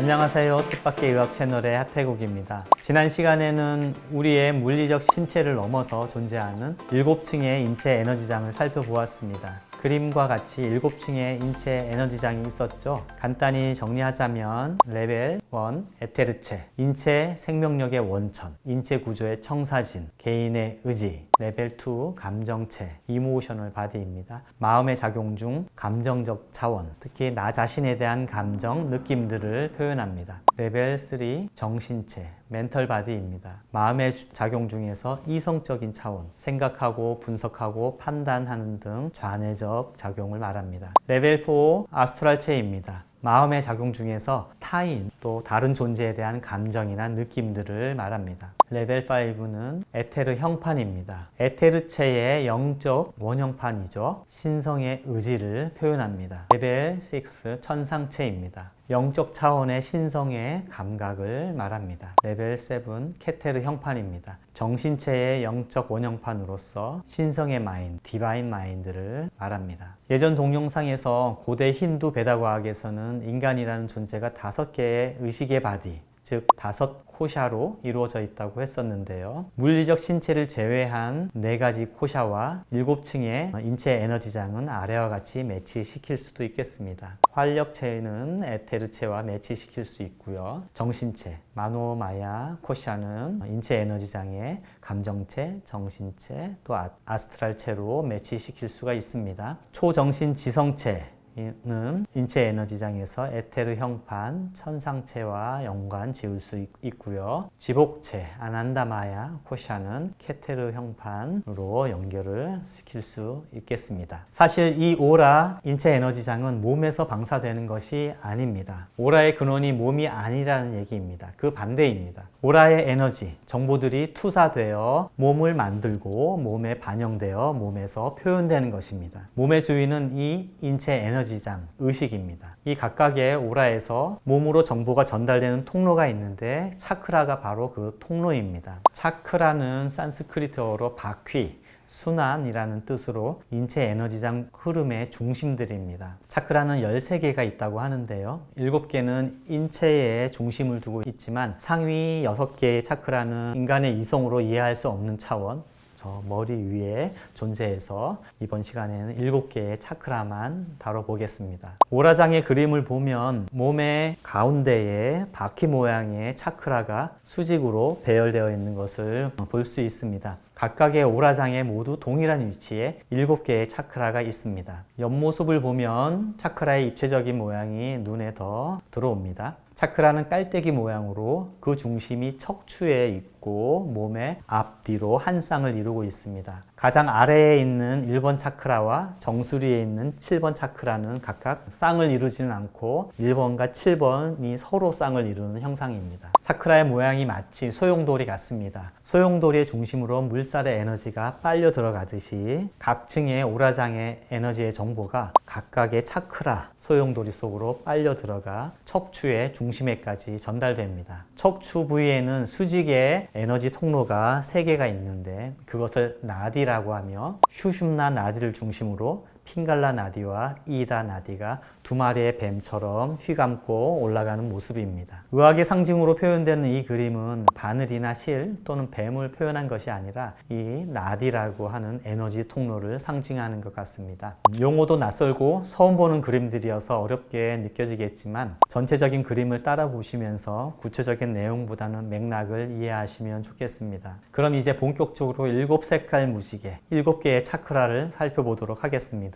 안녕하세요. 뜻밖의 의학 채널의 하태국입니다. 지난 시간에는 우리의 물리적 신체를 넘어서 존재하는 7층의 인체 에너지장을 살펴보았습니다. 그림과 같이 7층의 인체 에너지장이 있었죠. 간단히 정리하자면 레벨 1 에테르체, 인체 생명력의 원천, 인체 구조의 청사진, 개인의 의지, 레벨 2 감정체, 이모셔널 바디입니다. 마음의 작용 중 감정적 차원, 특히 나 자신에 대한 감정, 느낌들을 표현합니다. 레벨 3 정신체, 멘털 바디입니다. 마음의 주- 작용 중에서 이성적인 차원, 생각하고 분석하고 판단하는 등 좌뇌적 작용을 말합니다. 레벨 4 아스트랄체입니다. 마음의 작용 중에서 타인 또 다른 존재에 대한 감정이나 느낌들을 말합니다. 레벨 5는 에테르 형판입니다. 에테르체의 영적 원형판이죠. 신성의 의지를 표현합니다. 레벨 6 천상체입니다. 영적 차원의 신성의 감각을 말합니다. 레벨 7 케테르 형판입니다. 정신체의 영적 원형판으로서 신성의 마인, 디바인 마인드를 말합니다. 예전 동영상에서 고대 힌두 베다 과학에서는 인간이라는 존재가 다섯 개의 의식의 바디, 즉 다섯 코샤로 이루어져 있다고 했었는데요. 물리적 신체를 제외한 네 가지 코샤와 일곱 층의 인체 에너지장은 아래와 같이 매치시킬 수도 있겠습니다. 활력체는 에테르체와 매치시킬 수 있고요. 정신체, 마노마야, 코샤는 인체 에너지장의 감정체, 정신체, 또 아- 아스트랄체로 매치시킬 수가 있습니다. 초정신 지성체 는 인체 에너지장에서 에테르 형판, 천상체와 연관 지을 수 있- 있고요. 지복체, 아난다마야, 코샤는 케테르 형판으로 연결을 시킬 수 있겠습니다. 사실 이 오라 인체 에너지장은 몸에서 방사되는 것이 아닙니다. 오라의 근원이 몸이 아니라는 얘기입니다. 그 반대입니다. 오라의 에너지, 정보들이 투사되어 몸을 만들고 몸에 반영되어 몸에서 표현되는 것입니다. 몸의 주인은 이 인체 에너지장, 의식입니다. 이 각각의 오라에서 몸으로 정보가 전달되는 통로가 있는데 차크라가 바로 그 통로입니다. 차크라는 산스크리트어로 바퀴, 순환이라는 뜻으로 인체 에너지장 흐름의 중심들입니다. 차크라는 13개가 있다고 하는데요. 7개는 인체에 중심을 두고 있지만 상위 6개의 차크라는 인간의 이성으로 이해할 수 없는 차원, 저 머리 위에 존재해서 이번 시간에는 7개의 차크라만 다뤄보겠습니다. 오라장의 그림을 보면 몸의 가운데에 바퀴 모양의 차크라가 수직으로 배열되어 있는 것을 볼 수 있습니다. 각각의 오라장에 모두 동일한 위치에 7개의 차크라가 있습니다. 옆모습을 보면 차크라의 입체적인 모양이 눈에 더 들어옵니다. 차크라는 깔때기 모양으로 그 중심이 척추에 있고 몸의 앞뒤로 한 쌍을 이루고 있습니다. 가장 아래에 있는 1번 차크라와 정수리에 있는 7번 차크라는 각각 쌍을 이루지는 않고 1번과 7번이 서로 쌍을 이루는 형상입니다. 차크라의 모양이 마치 소용돌이 같습니다. 소용돌이의 중심으로 물살의 에너지가 빨려 들어가듯이 각 층의 오라장의 에너지의 정보가 각각의 차크라 소용돌이 속으로 빨려 들어가 척추의 중심에까지 전달됩니다. 척추 부위에는 수직의 에너지 통로가 3개가 있는데 그것을 나디라 고 하며 슈슌나 나디를 중심으로 핑갈라 나디와 이다 나디가 두 마리의 뱀처럼 휘감고 올라가는 모습입니다. 의학의 상징으로 표현되는 이 그림은 바늘이나 실 또는 뱀을 표현한 것이 아니라 이 나디라고 하는 에너지 통로를 상징하는 것 같습니다. 용어도 낯설고 처음 보는 그림들이어서 어렵게 느껴지겠지만 전체적인 그림을 따라 보시면서 구체적인 내용보다는 맥락을 이해하시면 좋겠습니다. 그럼 이제 본격적으로 일곱 색깔 무지개, 일곱 개의 차크라를 살펴보도록 하겠습니다.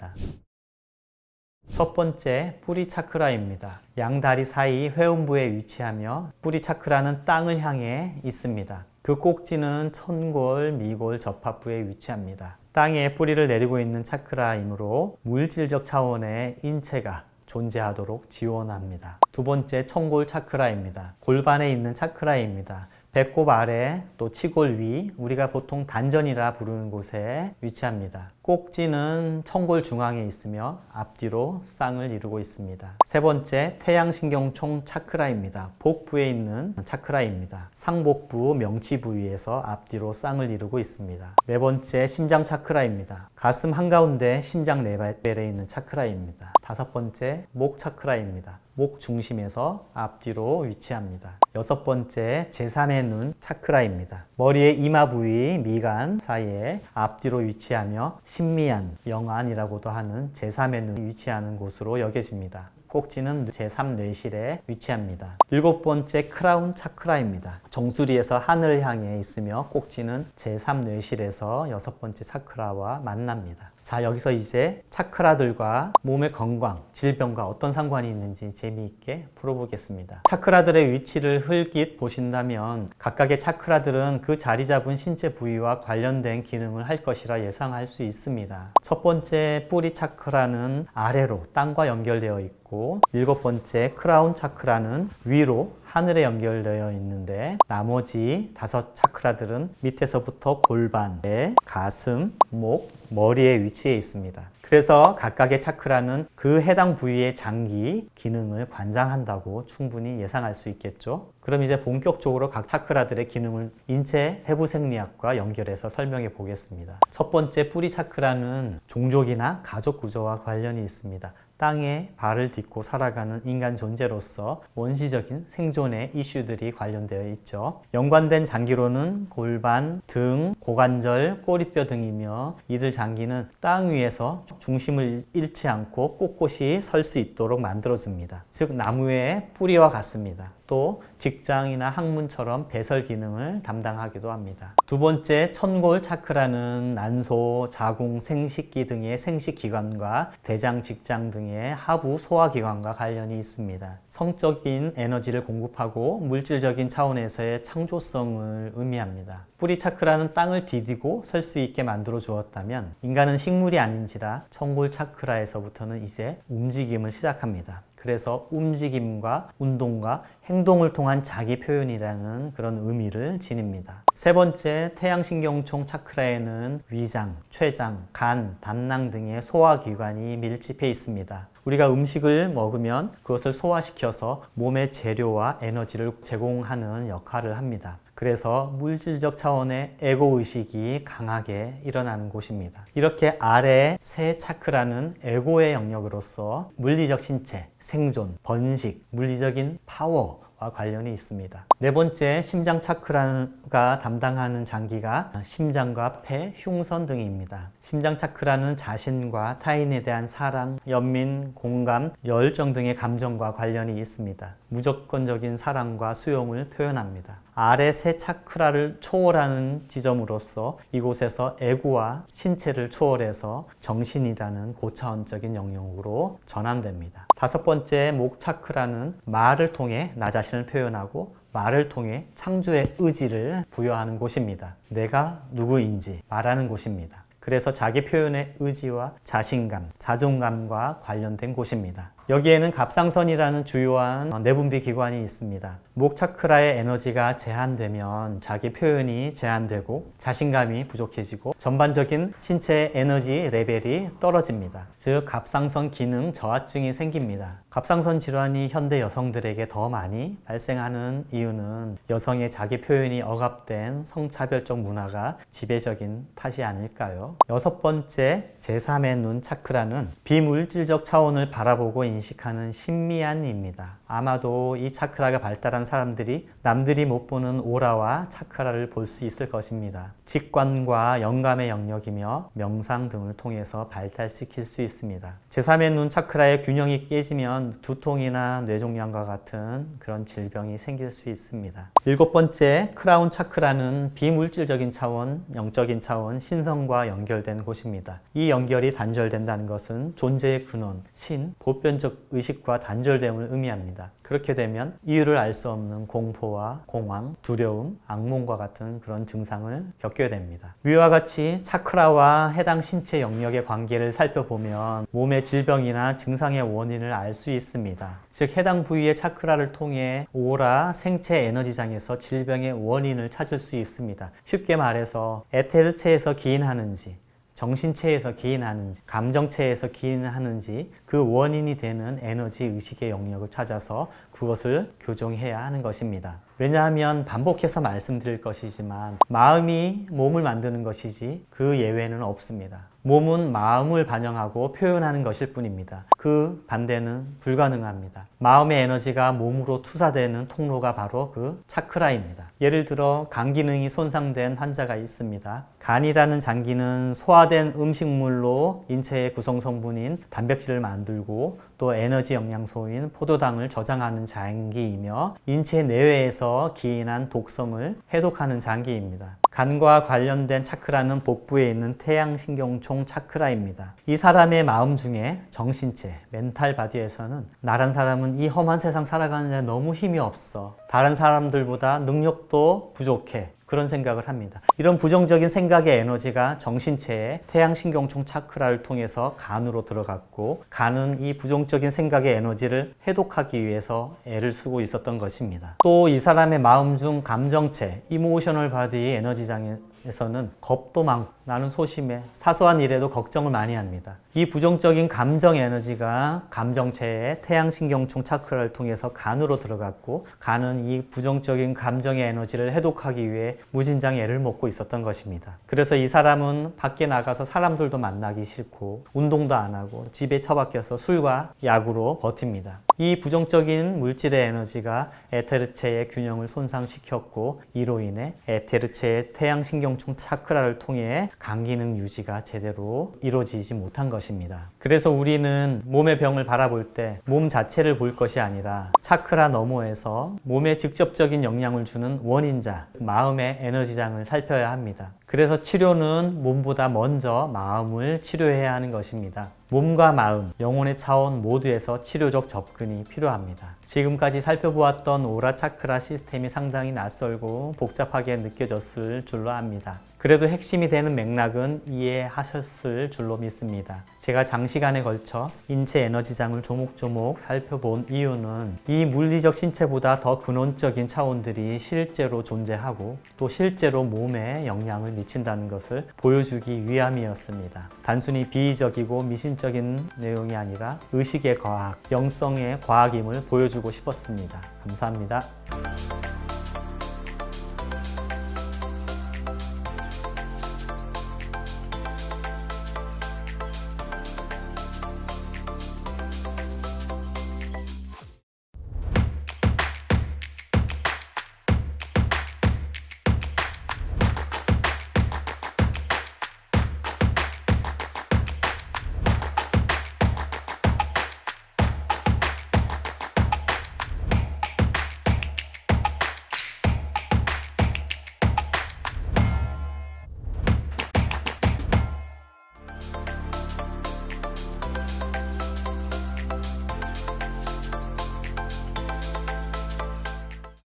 첫 번째 뿌리 차크라입니다. 양다리 사이 회음부에 위치하며 뿌리 차크라는 땅을 향해 있습니다. 그 꼭지는 천골, 미골, 접합부에 위치합니다. 땅에 뿌리를 내리고 있는 차크라이므로 물질적 차원의 인체가 존재하도록 지원합니다. 두 번째 청골 차크라입니다. 골반에 있는 차크라입니다. 배꼽 아래 또 치골 위 우리가 보통 단전이라 부르는 곳에 위치합니다. 꼭지는 청골 중앙에 있으며 앞뒤로 쌍을 이루고 있습니다. 세 번째 태양신경총 차크라입니다. 복부에 있는 차크라입니다. 상복부 명치 부위에서 앞뒤로 쌍을 이루고 있습니다. 네 번째 심장 차크라입니다. 가슴 한가운데 심장 레벨에 있는 차크라입니다. 다섯 번째 목 차크라입니다. 목 중심에서 앞뒤로 위치합니다. 여섯 번째 제3의 눈 차크라입니다. 머리의 이마 부위 미간 사이에 앞뒤로 위치하며 신미안, 영안이라고도 하는 제3의 눈이 위치하는 곳으로 여겨집니다. 꼭지는 제3 뇌실에 위치합니다. 일곱 번째 크라운 차크라입니다. 정수리에서 하늘을 향해 있으며 꼭지는 제3 뇌실에서 여섯 번째 차크라와 만납니다. 자, 여기서 이제 차크라들과 몸의 건강, 질병과 어떤 상관이 있는지 재미있게 풀어보겠습니다. 차크라들의 위치를 흘깃 보신다면 각각의 차크라들은 그 자리 잡은 신체 부위와 관련된 기능을 할 것이라 예상할 수 있습니다. 첫 번째 뿌리 차크라는 아래로 땅과 연결되어 있고 일곱 번째 크라운 차크라는 위로 하늘에 연결되어 있는데 나머지 다섯 차크라들은 밑에서부터 골반, 배, 가슴, 목, 머리에 위치해 있습니다. 그래서 각각의 차크라는 그 해당 부위의 장기 기능을 관장한다고 충분히 예상할 수 있겠죠. 그럼 이제 본격적으로 각 차크라들의 기능을 인체 세부 생리학과 연결해서 설명해 보겠습니다. 첫 번째 뿌리 차크라는 종족이나 가족 구조와 관련이 있습니다. 땅에 발을 딛고 살아가는 인간 존재로서 원시적인 생존의 이슈들이 관련되어 있죠. 연관된 장기로는 골반, 등, 고관절, 꼬리뼈 등이며 이들 장기는 땅 위에서 중심을 잃지 않고 꼿꼿이 설 수 있도록 만들어줍니다. 즉 나무의 뿌리와 같습니다. 또 직장이나 학문처럼 배설 기능을 담당하기도 합니다. 두 번째 천골 차크라는 난소, 자궁, 생식기 등의 생식기관과 대장, 직장 등의 하부 소화기관과 관련이 있습니다. 성적인 에너지를 공급하고 물질적인 차원에서의 창조성을 의미합니다. 뿌리 차크라는 땅을 디디고 설 수 있게 만들어 주었다면 인간은 식물이 아닌지라 천골 차크라에서부터는 이제 움직임을 시작합니다. 그래서 움직임과 운동과 행동을 통한 자기 표현이라는 그런 의미를 지닙니다. 세 번째, 태양신경총 차크라에는 위장, 췌장, 간, 담낭 등의 소화기관이 밀집해 있습니다. 우리가 음식을 먹으면 그것을 소화시켜서 몸의 재료와 에너지를 제공하는 역할을 합니다. 그래서 물질적 차원의 에고 의식이 강하게 일어나는 곳입니다. 이렇게 아래 세 차크라는 에고의 영역으로서 물리적 신체, 생존, 번식, 물리적인 파워, 와 관련이 있습니다. 네 번째 심장 차크라가 담당하는 장기가 심장과 폐, 흉선 등입니다. 심장 차크라는 자신과 타인에 대한 사랑, 연민, 공감, 열정 등의 감정과 관련이 있습니다. 무조건적인 사랑과 수용을 표현합니다. 아래 세 차크라를 초월하는 지점으로서 이곳에서 애구와 신체를 초월해서 정신이라는 고차원적인 영역으로 전환됩니다. 다섯 번째 목 차크라는 말을 통해 나 자신을 표현하고 말을 통해 창조의 의지를 부여하는 곳입니다. 내가 누구인지 말하는 곳입니다. 그래서 자기 표현의 의지와 자신감, 자존감과 관련된 곳입니다. 여기에는 갑상선이라는 주요한 내분비 기관이 있습니다. 목 차크라의 에너지가 제한되면 자기 표현이 제한되고 자신감이 부족해지고 전반적인 신체 에너지 레벨이 떨어집니다. 즉 갑상선 기능 저하증이 생깁니다. 갑상선 질환이 현대 여성들에게 더 많이 발생하는 이유는 여성의 자기 표현이 억압된 성차별적 문화가 지배적인 탓이 아닐까요? 여섯 번째 제3의 눈 차크라는 비물질적 차원을 바라보고 인식하는 신미안입니다. 아마도 이 차크라가 발달한 사람들이 남들이 못 보는 오라와 차크라를 볼 수 있을 것입니다. 직관과 영감의 영역이며 명상 등을 통해서 발달시킬 수 있습니다. 제3의 눈 차크라의 균형이 깨지면 두통이나 뇌종양과 같은 그런 질병이 생길 수 있습니다. 일곱 번째 크라운 차크라는 비물질적인 차원, 영적인 차원, 신성과 연결된 곳입니다. 이 연결이 단절된다는 것은 존재의 근원, 신, 보편적 의식과 단절됨을 의미합니다. 그렇게 되면 이유를 알 수 없는 공포와 공황, 두려움, 악몽과 같은 그런 증상을 겪게 됩니다. 위와 같이 차크라와 해당 신체 영역의 관계를 살펴보면 몸의 질병이나 증상의 원인을 알 수 있습니다. 즉 해당 부위의 차크라를 통해 오라 생체 에너지장에서 질병의 원인을 찾을 수 있습니다. 쉽게 말해서 에테르체에서 기인하는지 정신체에서 기인하는지, 감정체에서 기인하는지 그 원인이 되는 에너지 의식의 영역을 찾아서 그것을 교정해야 하는 것입니다. 왜냐하면 반복해서 말씀드릴 것이지만 마음이 몸을 만드는 것이지 그 예외는 없습니다. 몸은 마음을 반영하고 표현하는 것일 뿐입니다. 그 반대는 불가능합니다. 마음의 에너지가 몸으로 투사되는 통로가 바로 그 차크라입니다. 예를 들어 간 기능이 손상된 환자가 있습니다. 간이라는 장기는 소화된 음식물로 인체의 구성 성분인 단백질을 만들고 또 에너지 영양소인 포도당을 저장하는 장기이며 인체 내외에서 기인한 독성을 해독하는 장기입니다. 간과 관련된 차크라는 복부에 있는 태양신경총 차크라입니다. 이 사람의 마음 중에 정신체, 멘탈 바디에서는 나란 사람은 이 험한 세상 살아가는 데 너무 힘이 없어. 다른 사람들보다 능력도 부족해. 그런 생각을 합니다. 이런 부정적인 생각의 에너지가 정신체의 태양신경총 차크라를 통해서 간으로 들어갔고 간은 이 부정적인 생각의 에너지를 해독하기 위해서 애를 쓰고 있었던 것입니다. 또 이 사람의 마음 중 감정체, 이모셔널 바디 에너지장 에서는 겁도 많고 나는 소심해 사소한 일에도 걱정을 많이 합니다. 이 부정적인 감정 에너지가 감정체의 태양신경총 차크라를 통해서 간으로 들어갔고 간은 이 부정적인 감정의 에너지를 해독하기 위해 무진장 애를 먹고 있었던 것입니다. 그래서 이 사람은 밖에 나가서 사람들도 만나기 싫고 운동도 안 하고 집에 처박혀서 술과 약으로 버팁니다. 이 부정적인 물질의 에너지가 에테르체의 균형을 손상시켰고 이로 인해 에테르체의 태양신경총 차크라를 통해 간 기능 유지가 제대로 이루어지지 못한 것입니다. 그래서 우리는 몸의 병을 바라볼 때 몸 자체를 볼 것이 아니라 차크라 너머에서 몸에 직접적인 영향을 주는 원인자, 마음의 에너지장을 살펴야 합니다. 그래서 치료는 몸보다 먼저 마음을 치료해야 하는 것입니다. 몸과 마음, 영혼의 차원 모두에서 치료적 접근이 필요합니다. 지금까지 살펴보았던 오라 차크라 시스템이 상당히 낯설고 복잡하게 느껴졌을 줄로 압니다. 그래도 핵심이 되는 맥락은 이해하셨을 줄로 믿습니다. 제가 장시간에 걸쳐 인체 에너지장을 조목조목 살펴본 이유는 이 물리적 신체보다 더 근원적인 차원들이 실제로 존재하고 또 실제로 몸에 영향을 미친다는 것을 보여주기 위함이었습니다. 단순히 비의적이고 미신적인 내용이 아니라 의식의 과학, 영성의 과학임을 보여주 고 싶었습니다. 감사합니다.